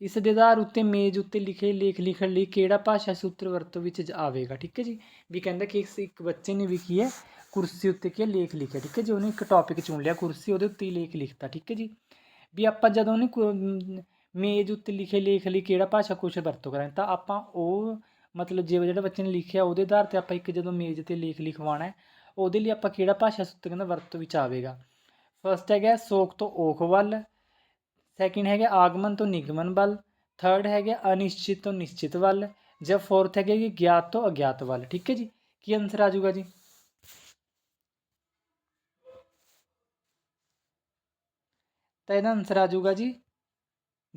ਇਸ ਦੇ ਆਧਾਰ ਉੱਤੇ ਮੇਜ਼ ਉੱਤੇ ਲਿਖੇ ਲੇਖ ਲਿਖਣ ਲਈ ਕਿਹੜਾ ਭਾਸ਼ਾ ਸੂਤਰ ਵਰਤੋਂ ਵਿੱਚ ਆਵੇਗਾ ਠੀਕ ਹੈ ਜੀ? ਵੀ ਕਹਿੰਦਾ ਕਿ ਇਸ ਇੱਕ ਬੱਚੇ ਨੇ ਵੀ ਕੀ ਹੈ ਕੁਰਸੀ ਉੱਤੇ ਕੀ ਹੈ, ਲੇਖ ਲਿਖਿਆ ਠੀਕ ਹੈ ਜੀ? ਉਹਨੇ ਇੱਕ ਟੌਪਿਕ ਚੁਣ ਲਿਆ ਕੁਰਸੀ ਉਹਦੇ ਉੱਤੇ ਹੀ ਲੇਖ ਲਿਖਤਾ ਠੀਕ ਹੈ ਜੀ? ਵੀ ਆਪਾਂ ਜਦੋਂ ਉਹਨੇ ਮੇਜ਼ ਉੱਤੇ ਲਿਖੇ ਲੇਖ ਲਈ ਕਿਹੜਾ ਭਾਸ਼ਾ ਕੁਛ ਵਰਤੋਂ ਕਰਾਂ ਤਾਂ ਆਪਾਂ ਉਹ ਮਤਲਬ ਜੇ ਜਿਹੜਾ ਬੱਚੇ ਨੇ ਲਿਖਿਆ ਉਹਦੇ ਆਧਾਰ ਤੇ ਆਪਾਂ ਇੱਕ ਜਦੋਂ ਮੇਜ਼ ਤੇ ਲੇਖ ਲਿਖਵਾਉਣਾ ਹੈ ਉਹਦੇ ਲਈ ਆਪਾਂ ਕਿਹੜਾ ਭਾਸ਼ਾ ਸੂਤਰ ਕਹਿੰਦਾ ਵਰਤੋਂ ਵਿੱਚ ਆਵੇਗਾ? ਫਸਟ ਹੈਗਾ ਸੋਖ ਤੋਂ ਔਖ ਵੱਲ ਸੈਕਿੰਡ ਹੈਗਾ ਆਗਮਨ ਤੋਂ ਨਿਗਮਨ ਵੱਲ। ਥਰਡ ਹੈਗਾ ਅਨਿਸ਼ਚਿਤ ਤੋਂ ਨਿਸ਼ਚਿਤ ਵੱਲ। ਜਾਂ ਫੋਰਥ ਹੈਗਾ ਕਿ ਗਿਆਤ ਤੋਂ ਅਗਿਆਤ ਵੱਲ। ਠੀਕ ਹੈ ਜੀ? ਕੀ ਆਨਸਰ ਆ ਜਾਊਗਾ ਜੀ? ਤਾਂ ਇਹਦਾ ਆਨਸਰ ਆ ਜਾਊਗਾ ਜੀ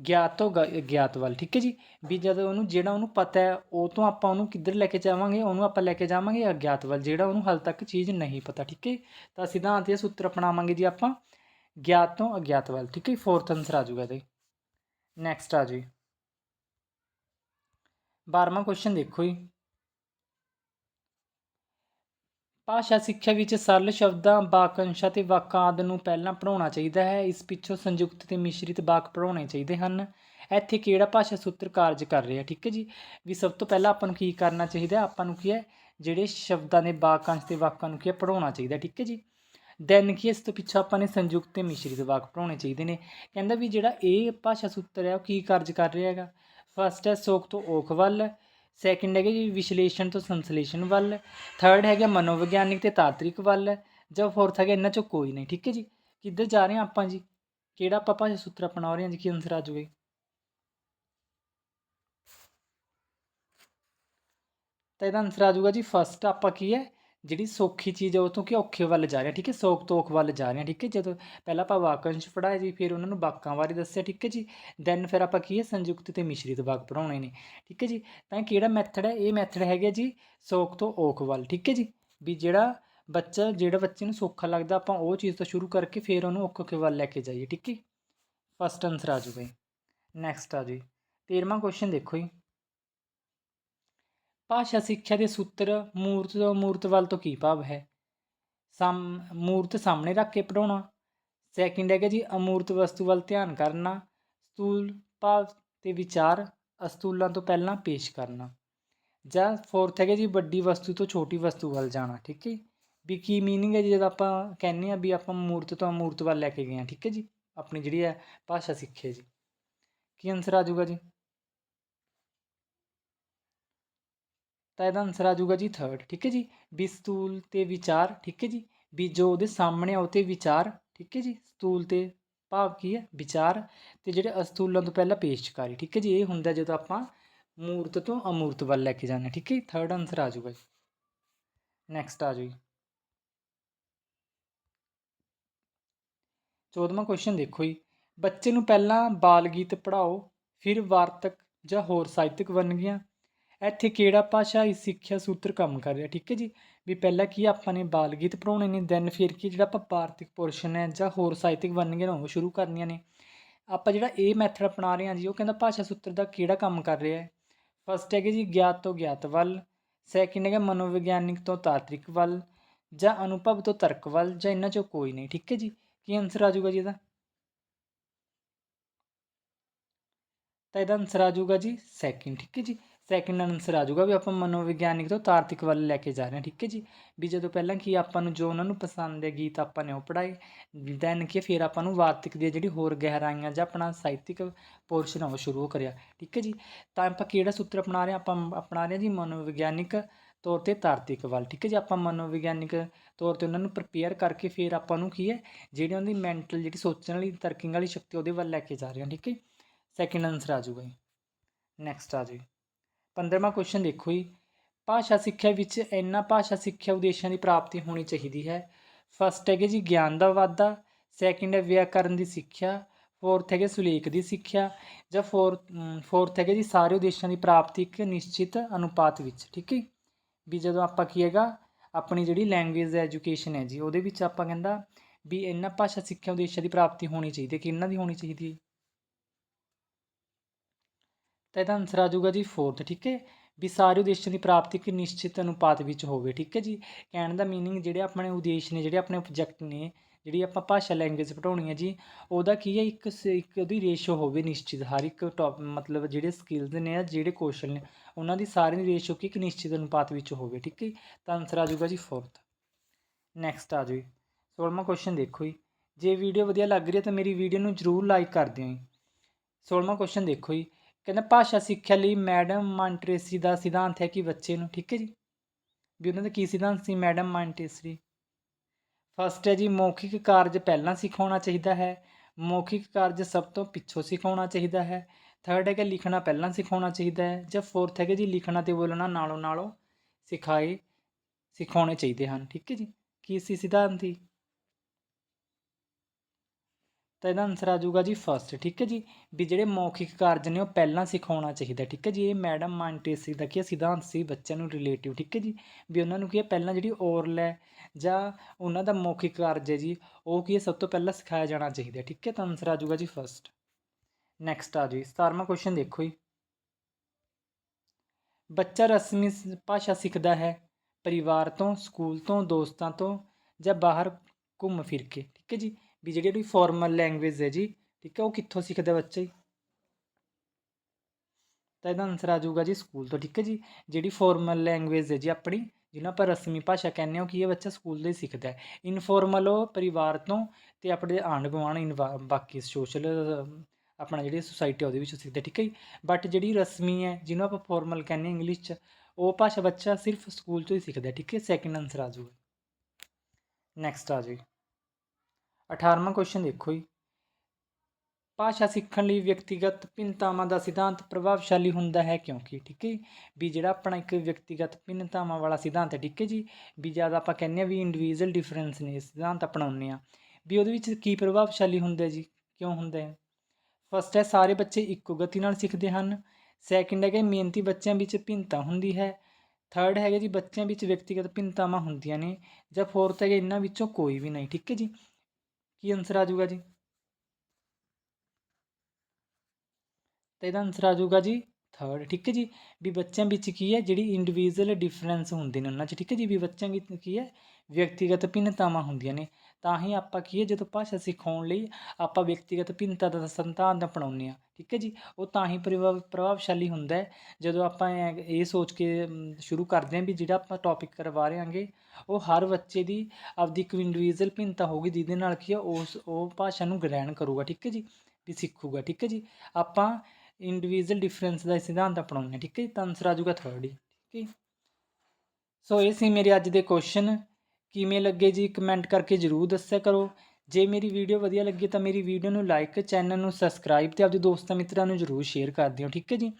ਗਿਆਤ ਤੋਂ ਗ- ਗਿਆਤ ਵੱਲ। ਠੀਕ ਹੈ ਜੀ? ਵੀ ਜਦੋਂ ਉਹਨੂੰ, ਜਿਹੜਾ ਉਹਨੂੰ ਪਤਾ ਹੈ, ਉਹ ਤੋਂ ਆਪਾਂ ਉਹਨੂੰ ਕਿੱਧਰ ਲੈ ਕੇ ਜਾਵਾਂਗੇ? ਉਹਨੂੰ ਆਪਾਂ ਲੈ ਕੇ ਜਾਵਾਂਗੇ ਅਗਿਆਤ ਵੱਲ, ਜਿਹੜਾ ਉਹਨੂੰ ਹਾਲ ਤੱਕ ਚੀਜ਼ ਨਹੀਂ ਪਤਾ। ਠੀਕ ਹੈ ਤਾਂ ਸਿਧਾਂਤ ਇਹ ਸੂਤਰ ਅਪਣਾਵਾਂਗੇ ਜੀ ਆਪਾਂ। ਗਿਆਤ ਤੋਂ ਅਗਿਆਤ ਵੱਲ ਠੀਕ ਹੈ ਫੋਰਥ ਆਨਸਰ ਆ ਜਾਊਗਾ ਤੇ ਨੈਕਸਟ ਆ ਜੀ 12ਵਾਂ ਕੁਐਸਚਨ ਦੇਖੋ ਜੀ ਭਾਸ਼ਾ ਸਿੱਖਿਆ ਵਿੱਚ ਸਰਲ ਸ਼ਬਦਾਂ ਵਾਕੰਸ਼ਾਂ ਤੇ ਵਾਕਾਂ ਆਦਿ ਨੂੰ ਪਹਿਲਾਂ ਪੜ੍ਹਾਉਣਾ ਚਾਹੀਦਾ ਹੈ ਇਸ ਪਿੱਛੋਂ ਸੰਯੁਕਤ ਤੇ ਮਿਸ਼ਰਿਤ ਵਾਕ ਪੜ੍ਹਾਉਣੇ ਚਾਹੀਦੇ ਹਨ ਇੱਥੇ ਕਿਹੜਾ ਭਾਸ਼ਾ ਸੂਤਰ ਕਾਰਜ ਕਰ ਰਿਹਾ ਠੀਕ ਹੈ ਜੀ ਵੀ ਸਭ ਤੋਂ ਪਹਿਲਾਂ ਆਪਾਂ ਨੂੰ ਕੀ ਕਰਨਾ ਚਾਹੀਦਾ ਆਪਾਂ ਨੂੰ ਕੀ ਹੈ ਜਿਹੜੇ ਸ਼ਬਦਾਂ ਦੇ ਵਾਕੰਸ਼ ਤੇ ਵਾਕਾਂ ਨੂੰ ਕੀ ਹੈ ਪੜ੍ਹਾਉਣਾ ਚਾਹੀਦਾ ਠੀਕ ਹੈ ਜੀ ਦੈਨ ਕੀ ਇਸ ਤੋਂ ਪਿੱਛੋਂ ਆਪਾਂ ਨੇ ਸੰਯੁਕਤ ਤੇ ਮਿਸ਼ਰਿਤ ਵਾਕ ਪੜ੍ਹਾਉਣੇ ਚਾਹੀਦੇ ਨੇ। ਕਹਿੰਦਾ ਵੀ ਜਿਹੜਾ ਇਹ ਭਾਸ਼ਾ ਸੂਤਰ ਹੈ, ਉਹ ਕੀ ਕਾਰਜ ਕਰ ਰਿਹਾ ਹੈਗਾ? ਫਸਟ ਹੈ ਸੋਕ ਤੋਂ ਔਖ ਵੱਲ ਸੈਕਿੰਡ ਹੈਗਾ ਜੀ ਵਿਸ਼ਲੇਸ਼ਣ ਤੋਂ ਸੰਸਲੇਸ਼ਣ ਵੱਲ ਥਰਡ ਹੈਗਾ ਮਨੋਵਿਗਿਆਨਿਕ ਤੇ ਤਾਤਰਿਕ ਵੱਲ, ਜਾਂ ਫੋਰਥ ਹੈਗਾ ਇਹਨਾਂ ਚੋਂ ਕੋਈ ਨਹੀਂ, ਠੀਕ ਹੈ ਜੀ? ਕਿੱਧਰ ਜਾ ਰਹੇ ਹਾਂ ਆਪਾਂ ਜੀ? ਕਿਹੜਾ ਆਪਾਂ ਭਾਸ਼ਾ ਸੂਤਰ ਅਪਣਾ ਰਹੇ ਹਾਂ ਜੀ? ਕੀ ਆਨਸਰ ਆ ਜਾਊਗਾ? ਤਾਂ ਇਹਦਾ ਆਨਸਰ ਆ ਜਾਊਗਾ ਜੀ ਫਸਟ ਆਪਾਂ ਕੀ ਹੈ? ਜਿਹੜੀ ਸੌਖੀ ਚੀਜ਼ ਹੈ ਉਹ ਤੋਂ ਕੀ ਔਖੇ ਵੱਲ ਜਾ ਰਹੇ ਹਾਂ ਠੀਕ ਹੈ, ਸੌਖ ਤੋਂ ਔਖ ਵੱਲ ਜਾ ਰਹੇ ਹਾਂ, ਠੀਕ ਹੈ, ਜਦੋਂ ਪਹਿਲਾਂ ਆਪਾਂ ਵਾਕੰਸ਼ ਪੜਾਇਆ ਜੀ ਫਿਰ ਉਹਨਾਂ ਨੂੰ ਵਾਕਾਂ ਬਾਰੇ ਦੱਸਿਆ, ਠੀਕ ਹੈ ਜੀ ਦੈਨ ਫਿਰ ਆਪਾਂ ਕੀ ਹੈ, ਸੰਯੁਕਤ ਤੇ ਮਿਸ਼ਰਿਤ ਵਾਕ ਪੜਾਉਣੇ ਨੇ, ਠੀਕ ਹੈ ਜੀ, ਤਾਂ ਕਿਹੜਾ ਮੈਥਡ ਹੈ, ਇਹ ਮੈਥਡ ਹੈਗਾ ਜੀ ਸੌਖ ਤੋਂ ਔਖ ਵੱਲ, ਠੀਕ ਹੈ ਜੀ, ਵੀ ਜਿਹੜਾ ਬੱਚਾ, ਜਿਹੜਾ ਬੱਚੇ ਨੂੰ ਸੌਖਾ ਲੱਗਦਾ, ਆਪਾਂ ਉਹ ਚੀਜ਼ ਤੋਂ ਸ਼ੁਰੂ ਕਰਕੇ ਫਿਰ ਉਹਨੂੰ ਔਖੇ ਵੱਲ ਲੈ ਕੇ ਜਾਈਏ, ਠੀਕ ਹੈ ਫਸਟ ਆਨਸਰ ਆ ਜੂਗਾ ਜੀ ਨੈਕਸਟ ਆ ਜੀ 13ਵਾਂ ਕੁਐਸਚਨ ਦੇਖੋ ਜੀ ਭਾਸ਼ਾ ਸਿੱਖਿਆ ਦੇ ਸੂਤਰ ਮੂਰਤ ਤੋਂ ਮੂਰਤ ਵੱਲ ਤੋਂ ਕੀ ਭਾਵ ਹੈ? ਸਮ, ਮੂਰਤ ਸਾਹਮਣੇ ਰੱਖ ਕੇ ਪੜਾਉਣਾ ਸੈਕਿੰਡ ਹੈਗਾ ਜੀ ਅਮੂਰਤ ਵਸਤੂ ਵੱਲ ਧਿਆਨ ਕਰਨਾ। ਸਤੂਲ ਭਾਵ ਤੇ ਵਿਚਾਰ ਅਸਤੂਲਾਂ ਤੋਂ ਪਹਿਲਾਂ ਪੇਸ਼ ਕਰਨਾ। ਜਾਂ ਫੋਰਥ ਹੈਗਾ ਜੀ ਵੱਡੀ ਵਸਤੂ ਤੋਂ ਛੋਟੀ ਵਸਤੂ ਵੱਲ ਜਾਣਾ, ਠੀਕ ਹੈ ਜੀ? ਵੀ ਕੀ ਮੀਨਿੰਗ ਹੈ ਜੀ ਜਦੋਂ ਆਪਾਂ ਕਹਿੰਦੇ ਆ ਵੀ ਆਪਾਂ ਮੂਰਤ ਤੋਂ ਅਮੂਰਤ ਵੱਲ ਲੈ ਕੇ ਗਏ ਆ ਠੀਕ ਹੈ ਜੀ? ਆਪਣੀ ਜਿਹੜੀ ਹੈ ਭਾਸ਼ਾ ਸਿੱਖੀ ਜੀ। ਕੀ ਆਨਸਰ ਆ ਜਾਊਗਾ ਜੀ? ਤਾਂ ਇਹਦਾ ਆਨਸਰ ਆ ਜਾਊਗਾ ਜੀ ਥਰਡ ਠੀਕ ਹੈ ਜੀ? ਵੀ ਸਤੂਲ ਤੇ ਵਿਚਾਰ ਠੀਕ ਹੈ ਜੀ? ਵੀ ਜੋ ਉਹਦੇ ਸਾਹਮਣੇ ਆ ਉਹ ਤੇ ਵਿਚਾਰ ਠੀਕ ਹੈ ਜੀ? ਸਤੂਲ ਤੇ ਭਾਵ ਕੀ ਹੈ? ਵਿਚਾਰ ਤੇ ਜਿਹੜੇ ਅਸਤੂਲਾਂ ਤੋਂ ਪਹਿਲਾਂ ਪੇਸ਼ਕਾਰੀ ਠੀਕ ਹੈ ਜੀ? ਇਹ ਹੁੰਦਾ ਜਦੋਂ ਆਪਾਂ ਮੂਰਤ ਤੋਂ ਅਮੂਰਤ ਵੱਲ ਲੈ ਕੇ ਜਾਂਦੇ ਹਾਂ, ਠੀਕ ਹੈ? ਥਰਡ ਆਨਸਰ ਆ ਜਾਊਗਾ ਜੀ। ਨੈਕਸਟ ਆ ਜਾਓ ਜੀ। 14ਵਾਂ ਕੁਐਸਚਨ ਦੇਖੋ ਜੀ। ਬੱਚੇ ਨੂੰ ਪਹਿਲਾਂ ਬਾਲ ਗੀਤ ਪੜ੍ਹਾਓ ਫਿਰ ਵਾਰਤਕ ਜਾਂ ਹੋਰ ਸਾਹਿਤਕ ਵੰਨਗੀਆਂ ਇੱਥੇ ਕਿਹੜਾ ਭਾਸ਼ਾਈ ਸਿੱਖਿਆ ਸੂਤਰ ਕੰਮ ਕਰ ਰਿਹਾ? ਠੀਕ ਹੈ ਜੀ। ਵੀ ਪਹਿਲਾਂ ਕੀ ਆਪਾਂ ਨੇ ਬਾਲ ਗੀਤ ਪੜਾਉਣੇ ਨੇ ਦੈਨ ਫਿਰ ਕੀ ਜਿਹੜਾ ਆਪਾਂ ਵਾਰਤਕ ਪੋਰਸ਼ਨ ਹੈ ਜਾਂ ਹੋਰ ਸਾਹਿਤਕ ਵੰਨਗੀਆਂ ਉਹ ਸ਼ੁਰੂ ਕਰਨੀਆਂ ਨੇ। ਆਪਾਂ ਜਿਹੜਾ ਇਹ ਮੈਥਡ ਅਪਣਾ ਰਹੇ ਹਾਂ ਜੀ, ਉਹ ਕਹਿੰਦਾ ਭਾਸ਼ਾ ਸੂਤਰ ਦਾ ਕਿਹੜਾ ਕੰਮ ਕਰ ਰਿਹਾ ਹੈ? ਫਸਟ ਹੈਗੇ ਜੀ ਗਿਆਤ ਤੋਂ ਗਿਆਤ ਵੱਲ ਸੈਕਿੰਡ ਹੈਗਾ ਮਨੋਵਿਗਿਆਨਿਕ ਤੋਂ ਤਾਤਰਿਕ ਵੱਲ, ਜਾਂ ਅਨੁਭਵ ਤੋਂ ਤਰਕ ਵੱਲ, ਜਾਂ ਇਹਨਾਂ ਚੋਂ ਕੋਈ ਨਹੀਂ। ਠੀਕ ਹੈ ਜੀ। ਕੀ ਆਨਸਰ ਆ ਜਾਊਗਾ ਜੀ ਇਹਦਾ? ਤਾਂ ਇਹਦਾ ਆਨਸਰ ਆ ਜਾਊਗਾ ਜੀ ਸੈਕਿੰਡ ਠੀਕ ਹੈ ਜੀ। ਸੈਕਿੰਡ ਆਨਸਰ ਆ ਜਾਊਗਾ ਵੀ ਆਪਾਂ ਮਨੋਵਿਗਿਆਨਿਕ ਤੋਂ ਤਾਰਤਿਕ ਵੱਲ ਲੈ ਕੇ ਜਾ ਰਹੇ ਹਾਂ, ਠੀਕ ਹੈ ਜੀ? ਵੀ ਜਦੋਂ ਪਹਿਲਾਂ ਕੀ ਆਪਾਂ ਨੂੰ ਜੋ ਉਹਨਾਂ ਨੂੰ ਪਸੰਦ ਹੈ ਗੀਤ ਆਪਾਂ ਨੇ ਉਹ ਪੜਾਏ ਦੈਨ ਕੀ ਫਿਰ ਆਪਾਂ ਨੂੰ ਵਾਰਤਿਕ ਦੀ ਜਿਹੜੀ ਹੋਰ ਗਹਿਰਾਈਆਂ ਜਾਂ ਆਪਣਾ ਸਾਹਿਤਿਕ ਪੋਰਸ਼ਨ ਆ ਉਹ ਸ਼ੁਰੂ ਕਰਿਆ, ਠੀਕ ਹੈ ਜੀ? ਤਾਂ ਆਪਾਂ ਕਿਹੜਾ ਸੂਤਰ ਅਪਣਾ ਰਹੇ ਹਾਂ? ਆਪਾਂ ਅਪਣਾ ਰਹੇ ਹਾਂ ਜੀ ਮਨੋਵਿਗਿਆਨਿਕ ਤੌਰ ਤੇ ਤਾਰਤਿਕ ਵੱਲ, ਠੀਕ ਹੈ ਜੀ? ਆਪਾਂ ਮਨੋਵਿਗਿਆਨਿਕ ਤੌਰ ਤੇ ਉਹਨਾਂ ਨੂੰ ਪ੍ਰਪੇਅਰ ਕਰਕੇ ਫਿਰ ਆਪਾਂ ਨੂੰ ਕੀ ਹੈ? ਜਿਹੜੀ ਉਹਨਾਂ ਦੀ ਮੈਂਟਲ ਜਿਹੜੀ ਸੋਚਣ ਵਾਲੀ, ਤਰਕਿੰਗ ਵਾਲੀ ਸ਼ਕਤੀ ਉਹਦੇ ਵੱਲ ਲੈ ਕੇ ਜਾ ਰਹੇ ਹਾਂ, ਠੀਕ ਹੈ ਸੈਕਿੰਡ ਆਨਸਰ ਆ ਜਾਊਗਾ ਜੀ। ਨੈਕਸਟ ਆ ਜੀ। 15ਵਾਂ ਕੁਐਸਚਨ ਦੇਖੋ ਜੀ। ਭਾਸ਼ਾ ਸਿੱਖਿਆ ਵਿੱਚ ਇਹਨਾਂ ਭਾਸ਼ਾ ਸਿੱਖਿਆ ਉਦੇਸ਼ਾਂ ਦੀ ਪ੍ਰਾਪਤੀ ਹੋਣੀ ਚਾਹੀਦੀ ਹੈ। ਫਸਟ ਹੈਗੇ ਜੀ ਗਿਆਨ ਦਾ ਵਾਧਾ ਸੈਕਿੰਡ ਹੈ ਵਿਆਕਰਨ ਦੀ ਸਿੱਖਿਆ ਫੋਰਥ ਹੈਗੇ ਸੁਲੇਖ ਦੀ ਸਿੱਖਿਆ, ਜਾਂ ਫੋਰਥ ਫੋਰਥ ਹੈਗੇ ਜੀ ਸਾਰੇ ਉਦੇਸ਼ਾਂ ਦੀ ਪ੍ਰਾਪਤੀ ਇੱਕ ਨਿਸ਼ਚਿਤ ਅਨੁਪਾਤ ਵਿੱਚ, ਠੀਕ ਹੈ ਵੀ ਜਦੋਂ ਆਪਾਂ ਕੀ ਹੈਗਾ, ਆਪਣੀ ਜਿਹੜੀ ਲੈਂਗੁਏਜ ਐਜੂਕੇਸ਼ਨ ਹੈ ਜੀ, ਉਹਦੇ ਵਿੱਚ ਆਪਾਂ ਕਹਿੰਦਾ ਵੀ ਇਹਨਾਂ ਭਾਸ਼ਾ ਸਿੱਖਿਆ ਉਦੇਸ਼ਾਂ ਦੀ ਪ੍ਰਾਪਤੀ ਹੋਣੀ ਚਾਹੀਦੀ ਹੈ ਕਿ ਇਹਨਾਂ ਦੀ ਹੋਣੀ ਚਾਹੀਦੀ ਹੈ ਤਾਂ ਇਹਦਾ ਆਨਸਰ ਆ ਜਾਊਗਾ ਜੀ ਫੋਰਥ ਠੀਕ ਹੈ? ਵੀ ਸਾਰੇ ਉਦੇਸ਼ਾਂ ਦੀ ਪ੍ਰਾਪਤੀ ਇੱਕ ਨਿਸ਼ਚਿਤ ਅਨੁਪਾਤ ਵਿੱਚ ਹੋਵੇ, ਠੀਕ ਹੈ ਜੀ? ਕਹਿਣ ਦਾ ਮੀਨਿੰਗ ਜਿਹੜੇ ਆਪਣੇ ਉਦੇਸ਼ ਨੇ, ਜਿਹੜੇ ਆਪਣੇ ਪ੍ਰੋਜੈਕਟ ਨੇ, ਜਿਹੜੀ ਆਪਾਂ ਭਾਸ਼ਾ ਲੈਂਗੁਏਜ ਪੜਾਉਣੀ ਹੈ ਜੀ, ਉਹਦਾ ਕੀ ਹੈ? ਇੱਕ ਸ- ਇੱਕ ਉਹਦੀ ਰੇਸ਼ੋ ਹੋਵੇ ਨਿਸ਼ਚਿਤ, ਹਰ ਇੱਕ ਟੌਪ ਮਤਲਬ ਜਿਹੜੇ ਸਕਿੱਲਸ ਨੇ ਜਿਹੜੇ ਕੌਸ਼ਲ ਨੇ, ਉਹਨਾਂ ਦੀ ਸਾਰਿਆਂ ਦੀ ਰੇਸ਼ੋ ਕੀ, ਇੱਕ ਨਿਸ਼ਚਿਤ ਅਨੁਪਾਤ ਵਿੱਚ ਹੋਵੇ, ਠੀਕ ਹੈ? ਜੀ? ਤਾਂ ਆਨਸਰ ਆ ਜਾਊਗਾ ਜੀ ਫੋਰਥ ਨੈਕਸਟ ਆ ਜਾਓ ਜੀ। 16ਵਾਂ ਕੁਐਸਚਨ ਦੇਖੋ ਜੀ। ਜੇ ਵੀਡੀਓ ਵਧੀਆ ਲੱਗ ਰਹੀ ਹੈ ਤਾਂ ਮੇਰੀ ਵੀਡੀਓ ਨੂੰ ਜਰੂਰ ਲਾਈਕ ਕਰ ਦਿਓ ਜੀ। 16ਵਾਂ ਕੁਐਸਚਨ ਦੇਖੋ ਜੀ। ਕਹਿੰਦਾ ਭਾਸ਼ਾ ਸਿੱਖਿਆ ਲਈ ਮੈਡਮ ਮਾਂਟਰੇਸੀ ਦਾ ਸਿਧਾਂਤ ਹੈ ਕਿ ਬੱਚੇ ਨੂੰ, ਠੀਕ ਹੈ ਜੀ? ਵੀ ਉਹਨਾਂ ਦਾ ਕੀ ਸਿਧਾਂਤ ਸੀ ਮੈਡਮ ਮਾਂਟੇਸਰੀ ਫਸਟ ਹੈ ਜੀ, ਮੌਖਿਕ ਕਾਰਜ ਪਹਿਲਾਂ ਸਿਖਾਉਣਾ ਚਾਹੀਦਾ ਹੈ। ਮੌਖਿਕ ਕਾਰਜ ਸਭ ਤੋਂ ਪਿੱਛੋਂ ਸਿਖਾਉਣਾ ਚਾਹੀਦਾ ਹੈ। ਥਰਡ ਹੈਗਾ ਲਿਖਣਾ ਪਹਿਲਾਂ ਸਿਖਾਉਣਾ ਚਾਹੀਦਾ ਹੈ। ਜਾਂ ਫੋਰਥ ਹੈਗਾ ਜੀ, ਲਿਖਣਾ ਤੇ ਬੋਲਣਾ ਨਾਲੋਂ ਨਾਲੋਂ ਸਿਖਾਏ, ਸਿਖਾਉਣੇ ਚਾਹੀਦੇ ਹਨ, ਠੀਕ ਹੈ ਜੀ? ਕੀ ਸੀ ਸਿਧਾਂਤ ਸੀ? ਤਾਂ ਇਹਦਾ ਆਨਸਰ ਆ ਜਾਊਗਾ ਜੀ ਫਸਟ ਠੀਕ ਹੈ ਜੀ? ਵੀ ਜਿਹੜੇ ਮੌਖਿਕ ਕਾਰਜ ਨੇ ਉਹ ਪਹਿਲਾਂ ਸਿਖਾਉਣਾ ਚਾਹੀਦਾ, ਠੀਕ ਹੈ ਜੀ? ਇਹ ਮੈਡਮ ਮਾਂਟੇਸੀ ਦਾ ਕੀ ਹੈ? ਸਿਧਾਂਤ ਸੀ, ਬੱਚਿਆਂ ਨੂੰ ਰਿਲੇਟਿਵ ਠੀਕ ਹੈ ਜੀ? ਵੀ ਉਹਨਾਂ ਨੂੰ ਕੀ ਹੈ? ਪਹਿਲਾਂ ਜਿਹੜੀ ਔਰਲ ਹੈ ਜਾਂ ਉਹਨਾਂ ਦਾ ਮੌਖਿਕ ਕਾਰਜ ਹੈ ਜੀ, ਉਹ ਕੀ ਹੈ? ਸਭ ਤੋਂ ਪਹਿਲਾਂ ਸਿਖਾਇਆ ਜਾਣਾ ਚਾਹੀਦਾ, ਠੀਕ ਹੈ? ਤਾਂ ਆਨਸਰ ਆ ਜਾਊਗਾ ਜੀ ਫਸਟ ਨੈਕਸਟ ਆ ਜੀ 17ਵਾਂ ਕੁਐਸਚਨ ਦੇਖੋ ਜੀ। ਬੱਚਾ ਰਸਮੀ ਭਾਸ਼ਾ ਸਿੱਖਦਾ ਹੈ, ਪਰਿਵਾਰ ਤੋਂ, ਸਕੂਲ ਤੋਂ, ਦੋਸਤਾਂ ਤੋਂ ਜਾਂ ਬਾਹਰ ਘੁੰਮ ਫਿਰ ਕੇ, ਠੀਕ ਹੈ ਜੀ? ਵੀ ਜਿਹੜੀ ਉਹਦੀ ਫਾਰਮਲ ਲੈਂਗੁਏਜ ਹੈ ਜੀ, ਠੀਕ ਹੈ, ਉਹ ਕਿੱਥੋਂ ਸਿੱਖਦਾ ਬੱਚਾ? ਜੀ ਤਾਂ ਇਹਦਾ ਆਨਸਰ ਆ ਜਾਊਗਾ ਜੀ ਸਕੂਲ ਤੋਂ, ਠੀਕ ਹੈ ਜੀ? ਜਿਹੜੀ ਫਾਰਮਲ ਲੈਂਗੁਏਜ ਹੈ ਜੀ ਆਪਣੀ, ਜਿਹਨੂੰ ਆਪਾਂ ਰਸਮੀ ਭਾਸ਼ਾ ਕਹਿੰਦੇ ਹੋ, ਉਹ ਕੀ ਹੈ ਬੱਚਾ? ਸਕੂਲ ਦੇ ਹੀ ਸਿੱਖਦਾ ਹੈ। ਇਨਫੋਰਮਲ ਉਹ ਪਰਿਵਾਰ ਤੋਂ ਤੇ ਆਪਣੇ ਆਂਢ ਗੁਆਂਢ ਇਨਵਾ- ਬਾਕੀ ਸੋਸ਼ਲ ਆਪਣਾ ਜਿਹੜੀ ਸੁਸਾਇਟੀ ਉਹਦੇ ਵਿੱਚ ਸਿੱਖਦਾ, ਠੀਕ ਹੈ ਜੀ? ਬਟ ਜਿਹੜੀ ਰਸਮੀ ਹੈ, ਜਿਹਨੂੰ ਆਪਾਂ ਫਾਰਮਲ ਕਹਿੰਦੇ ਹਾਂ ਇੰਗਲਿਸ਼ 'ਚ, ਉਹ ਭਾਸ਼ਾ ਬੱਚਾ ਸਿਰਫ ਸਕੂਲ ਤੋਂ ਹੀ ਸਿੱਖਦਾ, ਠੀਕ ਹੈ? ਸੈਕਿੰਡ ਆਨਸਰ ਆ ਜਾਊਗਾ। ਨੈਕਸਟ ਆ ਜੀ 18ਵਾਂ ਕੁਐਸਚਨ ਦੇਖੋ ਜੀ। ਭਾਸ਼ਾ ਸਿੱਖਣ ਲਈ ਵਿਅਕਤੀਗਤ ਭਿੰਨਤਾਵਾਂ ਦਾ ਸਿਧਾਂਤ ਪ੍ਰਭਾਵਸ਼ਾਲੀ ਹੁੰਦਾ ਹੈ ਕਿਉਂਕਿ, ਠੀਕ ਹੈ ਜੀ? ਵੀ ਜਿਹੜਾ ਆਪਣਾ ਇੱਕ ਵਿਅਕਤੀਗਤ ਭਿੰਨਤਾਵਾਂ ਵਾਲਾ ਸਿਧਾਂਤ ਹੈ, ਠੀਕ ਹੈ ਜੀ? ਵੀ ਜਦ ਆਪਾਂ ਕਹਿੰਦੇ ਆ ਵੀ ਇੰਡੀਵਿਜੂਅਲ ਡਿਫਰੈਂਸ ਨੇ ਸਿਧਾਂਤ ਅਪਣਾਉਂਦੇ ਆ ਵੀ ਉਹਦੇ ਵਿੱਚ ਕੀ ਪ੍ਰਭਾਵਸ਼ਾਲੀ ਹੁੰਦਾ ਜੀ? ਕਿਉਂ ਹੁੰਦਾ ਹੈ? ਫਸਟ ਹੈ, ਸਾਰੇ ਬੱਚੇ ਇੱਕੋ ਗਤੀ ਨਾਲ ਸਿੱਖਦੇ ਹਨ। ਸੈਕਿੰਡ ਹੈਗਾ, ਮਿਹਨਤੀ ਬੱਚਿਆਂ ਵਿੱਚ ਭਿੰਨਤਾ ਹੁੰਦੀ ਹੈ। ਥਰਡ ਹੈਗਾ ਜੀ, ਬੱਚਿਆਂ ਵਿੱਚ ਵਿਅਕਤੀਗਤ ਭਿੰਨਤਾਵਾਂ ਹੁੰਦੀਆਂ ਨੇ। ਜਾਂ ਫੋਰਥ ਹੈਗਾ, ਇਹਨਾਂ ਵਿੱਚੋਂ ਕੋਈ ਵੀ ਨਹੀਂ, ਠੀਕ ਹੈ ਜੀ? ਕੀ ਆਨਸਰ ਆ ਜਾਊਗਾ ਜੀ? ਤੇ ਇਹਦਾ ਆਨਸਰ ਆ ਜਾਊਗਾ ਜੀ ਥਰਡ ਠੀਕ ਹੈ ਜੀ? ਵੀ ਬੱਚਿਆਂ ਵਿੱਚ ਕੀ ਹੈ? ਜਿਹੜੀ ਇੰਡੀਵਿਜੂਅਲ ਡਿਫਰੈਂਸ ਹੁੰਦੇ ਨੇ ਉਹਨਾਂ 'ਚ, ਠੀਕ ਹੈ ਜੀ? ਵੀ ਬੱਚਿਆਂ ਵਿੱਚ ਕੀ ਹੈ? ਵਿਅਕਤੀਗਤ ਭਿੰਨਤਾਵਾਂ ਹੁੰਦੀਆਂ ਨੇ। ਤਾਂ ਹੀ ਆਪਾਂ ਕੀ ਹੈ? ਜਦੋਂ ਭਾਸ਼ਾ ਸਿਖਾਉਣ ਲਈ ਆਪਾਂ ਵਿਅਕਤੀਗਤ ਭਿੰਨਤਾ ਦਾ ਸਿਧਾਂਤ ਅਪਣਾਉਂਦੇ ਆ ਠੀਕ ਹੈ ਜੀ? ਉਹ ਤਾਂ ਹੀ ਪ੍ਰਭਾਵ, ਪ੍ਰਭਾਵਸ਼ਾਲੀ ਹੁੰਦਾ ਹੈ। ਜਦੋਂ ਆਪਾਂ ਇਹ ਇਹ ਸੋਚ ਕੇ ਸ਼ੁਰੂ ਕਰਦੇ ਹਾਂ ਵੀ ਜਿਹੜਾ ਆਪਾਂ ਟੌਪਿਕ ਕਰਵਾ ਰਹੇ ਹਾਂਗੇ, ਉਹ ਹਰ ਬੱਚੇ ਦੀ ਆਪਦੀ ਇੱਕ ਇੰਡੀਵਿਜੂਅਲ ਭਿੰਨਤਾ ਹੋਊਗੀ, ਜਿਹਦੇ ਨਾਲ ਕੀ ਹੈ? ਉਸ, ਉਹ ਭਾਸ਼ਾ ਨੂੰ ਗ੍ਰਹਿਣ ਕਰੂਗਾ, ਠੀਕ ਹੈ ਜੀ? ਵੀ ਸਿੱਖੂਗਾ, ਠੀਕ ਹੈ ਜੀ? ਆਪਾਂ ਇੰਡੀਵਿਜੂਅਲ ਡਿਫਰੈਂਸ ਦਾ ਸਿਧਾਂਤ ਅਪਣਾਉਂਦੇ ਹਾਂ, ਠੀਕ ਹੈ ਜੀ? ਤਾਂ ਆਨਸਰ ਆ ਜਾਊਗਾ ਥਰਡ ਹੀ, ਠੀਕ ਹੈ ਜੀ। ਸੋ ਇਹ ਸੀ ਮੇਰੇ ਅੱਜ ਦੇ ਕੁਐਸਚਨ ਕਿਵੇਂ ਲੱਗੇ ਜੀ? ਕਮੈਂਟ ਕਰਕੇ ਜਰੂਰ ਦੱਸਿਆ ਕਰੋ। ਜੇ ਮੇਰੀ ਵੀਡੀਓ ਵਧੀਆ ਲੱਗੀ, ਤਾਂ ਮੇਰੀ ਵੀਡੀਓ ਨੂੰ ਲਾਈਕ ਚੈਨਲ ਨੂੰ ਸਬਸਕ੍ਰਾਈਬ ਤੇ ਆਪਦੇ ਦੋਸਤਾਂ ਮਿੱਤਰਾਂ ਨੂੰ ਜਰੂਰ ਸ਼ੇਅਰ ਕਰ ਦਿਓ, ਠੀਕ ਹੈ ਜੀ?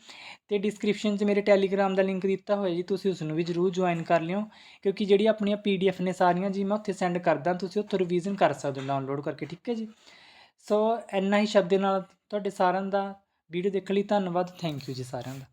ਤੇ ਡਿਸਕ੍ਰਿਪਸ਼ਨ 'ਚ ਮੇਰੇ ਟੈਲੀਗ੍ਰਾਮ ਦਾ ਲਿੰਕ ਦਿੱਤਾ ਹੋਇਆ ਜੀ, ਤੁਸੀਂ ਉਸ ਨੂੰ ਵੀ ਜਰੂਰ ਜੁਆਇਨ ਕਰ ਲਿਓ। ਕਿਉਂਕਿ ਜਿਹੜੀ ਆਪਣੀਆਂ ਪੀਡੀਐਫ ਨੇ ਸਾਰੀਆਂ ਜੀ, ਮੈਂ ਉੱਥੇ ਸੈਂਡ ਕਰਦਾ, ਤੁਸੀਂ ਉੱਥੋਂ ਰਿਵੀਜ਼ਨ ਕਰ ਸਕਦੇ ਹੋ ਡਾਊਨਲੋਡ ਕਰਕੇ, ਠੀਕ ਹੈ ਜੀ? ਸੋ ਇੰਨਾ ਹੀ ਸ਼ਬਦ ਨਾਲ ਤੁਹਾਡੇ ਸਾਰਿਆਂ ਦਾ ਵੀਡੀਓ ਦੇਖਣ ਲਈ ਧੰਨਵਾਦ ਥੈਂਕ ਯੂ ਜੀ ਸਾਰਿਆਂ ਦਾ।